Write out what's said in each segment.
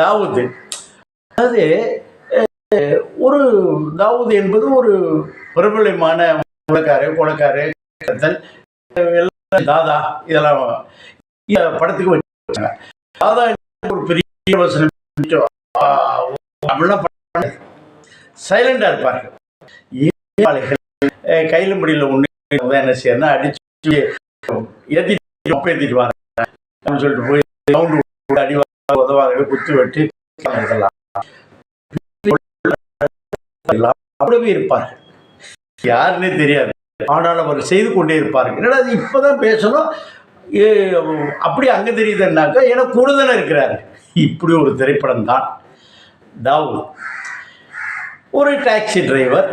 தாவூது. அதாவது ஒரு தாவூது என்பது ஒரு பிரபலமான கொலைக்காரு கொலைக்காரு தாதா இதெல்லாம் படத்துக்கு வச்சாங்க தாதா ஒரு பெரிய வசனம் அப்படிலாம் சைலண்டா இருப்பார்கள். ஏழைகள் கையில முடியல ஒண்ணு என்ன செய்யறா அடிச்சு ஏத்திட்டு ஏத்திட்டு வர சொல்லிட்டு போய் ரவுண்டு உதவாக குத்து வெட்டு அப்படியே இருப்பார்கள். யாருன்னே தெரியாது. ஆனால் அவர் செய்து கொண்டே இருப்பார்கள். என்னடா அது இப்பதான் பேசணும்? ஏ, அப்படி அங்க தெரியுதுன்னாக்கா ஏன்னா கூட தானே இருக்கிறாரு இப்படி ஒரு திரைப்படம் தான். தாவூத். ஒரு டாக்ஸி டிரைவர்.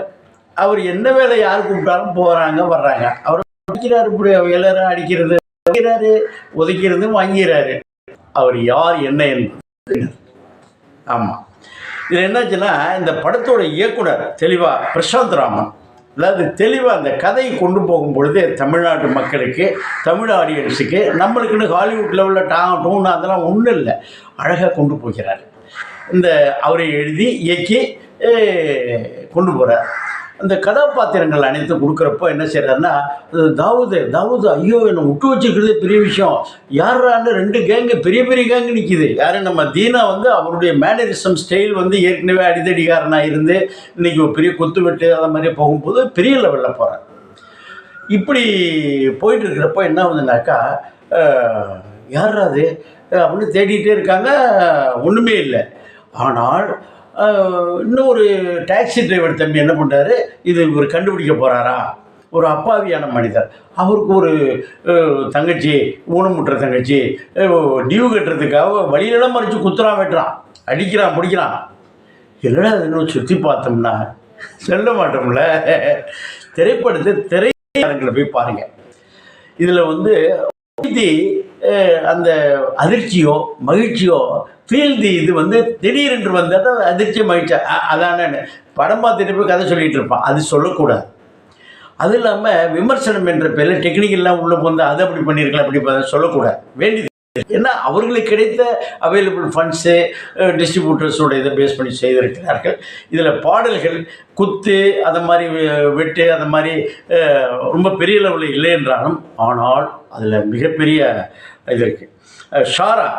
அவர் என்ன வேலை யார் கூப்பிட்டாலும் போறாங்க வர்றாங்க. அவர் அடிக்கிறாரு இப்படி எல்லாரும் அடிக்கிறது அடிக்கிறாரு உதைக்கிறது வாங்கிறாரு. அவர் யார் என்ன என்பது. ஆமாம் இதில் என்னாச்சுன்னா இந்த படத்தோட இயக்குனர் தெளிவாக பிரசாந்த் ராமன் அதாவது தெளிவாக அந்த கதையை கொண்டு போகும் பொழுது தமிழ்நாட்டு மக்களுக்கு தமிழ் ஆடியன்ஸுக்கு நம்மளுக்குன்னு ஹாலிவுட் லெவலில் டா டூன் அதெல்லாம் ஒன்றும் இல்லை. அழகாக கொண்டு போகிறார். இந்த அவரை எழுதி இயக்கி கொண்டு போகிறார் அந்த கதாபாத்திரங்கள் அனைத்தும் கொடுக்குறப்போ என்ன செய்கிறாருன்னா தாவூது தாவூது ஐயோ என்னை விட்டு வச்சுக்கிறது பெரிய விஷயம். யாரான்னு ரெண்டு கேங்கு பெரிய பெரிய கேங்கு நிற்கிது யார்? நம்ம தீனா வந்து அவருடைய மேனரிசம் ஸ்டைல் வந்து ஏற்கனவே அடிதடிகாரனாக இருந்து இன்னைக்கு ஒரு பெரிய குத்து வெட்டு அந்த மாதிரி போகும்போது பெரிய லெவலில் போகிறார் இப்படி போயிட்டுருக்கிறப்போ என்ன ஆகுதுனாக்கா யார் அது? அப்படின்னு தேடிகிட்டே இருக்காங்க. ஒன்றுமே இல்லை. ஆனால் இன்னும் இன்னொரு டாக்ஸி டிரைவர் தம்பி என்ன பண்ணுறாரு இது இவர் கண்டுபிடிக்க போகிறாரா ஒரு அப்பாவியான மனிதர். அவருக்கு ஒரு தங்கச்சி ஊனமுட்டுற தங்கச்சி டியூ கட்டுறதுக்காக வழியிலலாம் மறைச்சு குத்துறான் வெட்டுறான். அடிக்கிறான் பிடிக்கிறான். என்னடா அது இன்னும் சுற்றி பார்த்தோம்னா? சொல்ல மாட்டோம்ல? திரைப்படத்தை திரையரங்களை போய் பாருங்கள் இதில் வந்து அந்த அதிர்ச்சியோ மகிழ்ச்சியோ ஃபீல் தி இது வந்து திடீரென்று வந்தால் அதிர்ச்சி மகிழ்ச்சி அ- அதானே? படம் பார்த்துட்டு போய் கதை சொல்லிட்டு இருப்பான். அது சொல்லக்கூடாது. அது இல்லாமல் விமர்சனம் என்ற பேரில் டெக்னிக்கெல்லாம் உள்ளே வந்து அதை அப்படி பண்ணியிருக்கலாம் அப்படி பார்த்தா சொல்லக்கூடாது. வேண்டியது. ஏன்னா அவர்களுக்கு கிடைத்த அவைலபிள் ஃபண்ட்ஸு டிஸ்ட்ரிபியூட்டர்ஸோட இதை பேஸ் பண்ணி செய்திருக்கிறார்கள். இதில் பாடல்கள் குத்து அந்த மாதிரி வெட்டு அந்த மாதிரி ரொம்ப பெரிய லெவலில் இல்லை என்றாலும் ஆனால் அதில் மிகப்பெரிய இது இருக்குது ஷாரா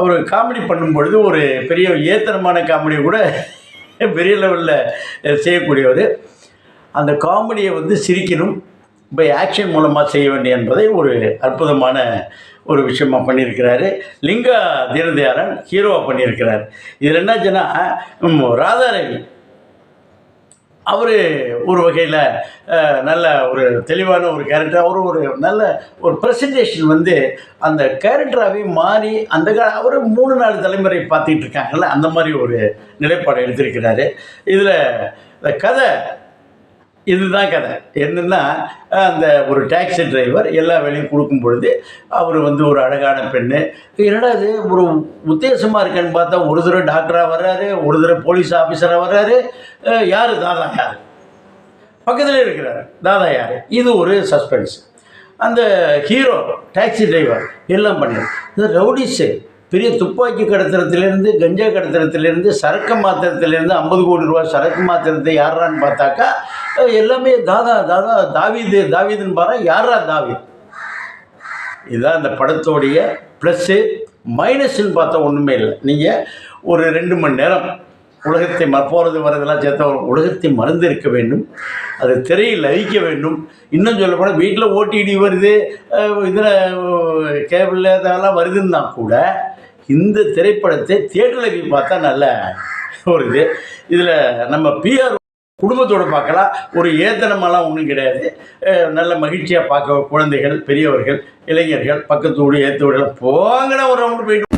அவர் காமெடி பண்ணும் பொழுது ஒரு பெரிய ஏத்தனமான காமெடி கூட பெரிய லெவலில் செய்யக்கூடியவர். அந்த காமெடியை வந்து சிரிக்கணும் இப்போ ஆக்ஷன் மூலமாக செய்ய வேண்டிய என்பதை ஒரு அற்புதமான ஒரு விஷயமாக பண்ணியிருக்கிறாரு. லிங்கா தீனதயாளன் ஹீரோவாக பண்ணியிருக்கிறார். இதில் என்னாச்சுன்னா ராதாரவி அவர் ஒரு வகையில் நல்ல ஒரு தெளிவான ஒரு கேரக்டர் அவர் ஒரு நல்ல ஒரு ப்ரெசன்டேஷன் வந்து அந்த கேரக்டராகவே மாறி அந்த கா அவர் மூணு நாலு தலைமுறை பார்த்துக்கிட்டு இருக்காங்கல்ல அந்த மாதிரி ஒரு நிலைப்பாடு எடுத்திருக்கிறாரு. இதில் இந்த கதை இதுதான் கதை. என்னென்னா அந்த ஒரு டாக்ஸி டிரைவர் எல்லா வேலையும் கொடுக்கும் பொழுது அவர் வந்து ஒரு அழகான பெண்ணு. என்னடா இது ஒரு உத்தேசமாக இருக்கேன்னு பார்த்தா ஒரு தடவை டாக்டராக வர்றாரு ஒரு தடவை போலீஸ் ஆஃபீஸராக வர்றாரு. யார்? தாதா யார்? பக்கத்தில் இருக்கிறார். தாதா யார்? இது ஒரு சஸ்பென்ஸ். அந்த ஹீரோ டாக்ஸி டிரைவர் எல்லாம் பண்ணார் இந்த ரவுடிஸு பெரிய துப்பாக்கி கடத்திரத்திலேருந்து கஞ்சா கடத்திரத்திலேருந்து சரக்கு மாத்திரத்துலேருந்து ஐம்பது கோடி ரூபா சரக்கு மாத்திரத்தை யாரான்னு பார்த்தாக்கா எல்லாமே தாதா தாதா தாவீது தாவீதுன்னு பாரு யாரா தாவீத்? இதுதான் அந்த படத்தோடைய ப்ளஸ்ஸு மைனஸ்ன்னு பார்த்தா ஒன்றுமே இல்லை. நீங்கள் ஒரு ரெண்டு மணி நேரம் உலகத்தை ம போகிறது வரதெல்லாம் சேர்த்தா உலகத்தை மறந்து இருக்க வேண்டும். அது திரையில் அழிக்க வேண்டும். இன்னும் சொல்லப்போனால் வீட்டில் ஓடிடி வருது இதில் கேபிளில் இதெல்லாம் வருதுன்னா கூட இந்த திரைப்படத்தை தியேட்டரில் போய் பார்த்தா நல்ல ஒரு இது இதில் நம்ம பிஆர் குடும்பத்தோடு பார்க்கலாம். ஒரு ஏத்தனமெல்லாம் ஒன்றும் கிடையாது. நல்ல மகிழ்ச்சியாக பார்க்க குழந்தைகள் பெரியவர்கள் இளைஞர்கள் பக்கத்து வீடு ஏற்ற வீடுலாம் போங்கடா ஒரு ரவுண்டு போயிட்டு.